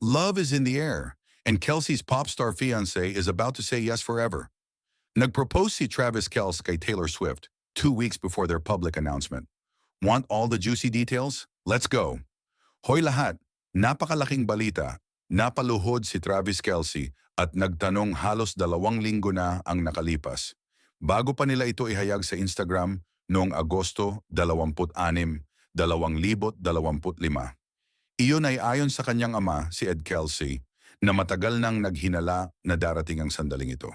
Love is in the air, and Kelsey's pop star fiancé is about to say yes forever. Nagpropose si Travis kay Taylor Swift two weeks before their public announcement. Want all the juicy details? Let's go! Hoy lahat, napakalaking balita. Napaluhod si Travis Kelsey at nagtanong halos dalawang linggo na ang nakalipas. Bago pa nila ito ihayag sa Instagram noong Agosto 26, 2025. Iyon ay ayon sa kanyang ama, si Ed Kelsey, na matagal nang naghinala na darating ang sandaling ito.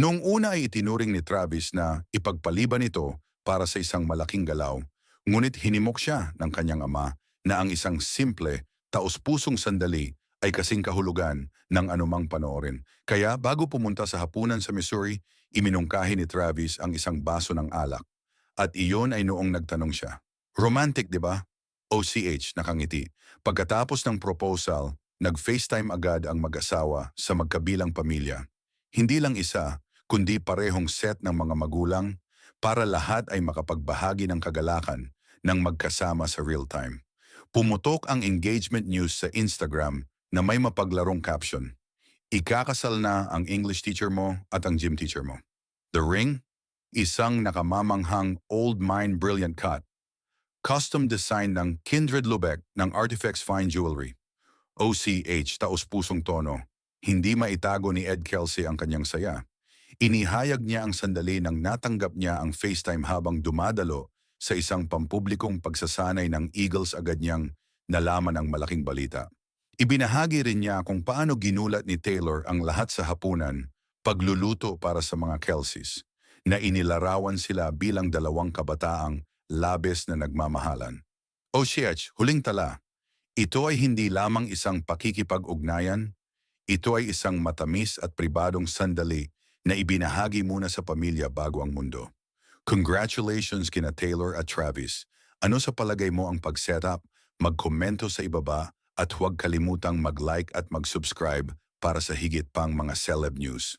Noong una ay itinuring ni Travis na ipagpaliban ito para sa isang malaking galaw, ngunit hinimok siya ng kanyang ama na ang isang simple, taos-pusong sandali ay kasing kahulugan ng anumang panoorin. Kaya bago pumunta sa hapunan sa Missouri, iminungkahi ni Travis ang isang baso ng alak. At iyon ay noong nagtanong siya. Romantic, di ba? OCH, nakangiti. Pagkatapos ng proposal, nag-FaceTime agad ang mag-asawa sa magkabilang pamilya. Hindi lang isa, kundi parehong set ng mga magulang para lahat ay makapagbahagi ng kagalakan ng magkasama sa real time. Pumutok ang engagement news sa Instagram na may mapaglarong caption. Ikakasal na ang English teacher mo at ang gym teacher mo. The ring? Isang nakamamanghang old mine brilliant cut. Custom design ng Kindred Lubeck ng Artifacts Fine Jewelry. OCH, taos-pusong tono. Hindi maitago ni Ed Kelsey ang kanyang saya. Inihayag niya ang sandali nang natanggap niya ang FaceTime habang dumadalo sa isang pampublikong pagsasanay ng Eagles agad niyang nalaman ang malaking balita. Ibinahagi rin niya kung paano ginulat ni Taylor ang lahat sa hapunan, pagluluto para sa mga Kelseys, na inilarawan sila bilang dalawang kabataang labis na nagmamahalan. OCH, huling tala, ito ay hindi lamang isang pakikipag-ugnayan, ito ay isang matamis at pribadong sandali na ibinahagi muna sa pamilya bago ang mundo. Congratulations kina Taylor at Travis. Ano sa palagay mo ang pag-setup? Magkomento sa ibaba at huwag kalimutang mag-like at mag-subscribe para sa higit pang mga celeb news.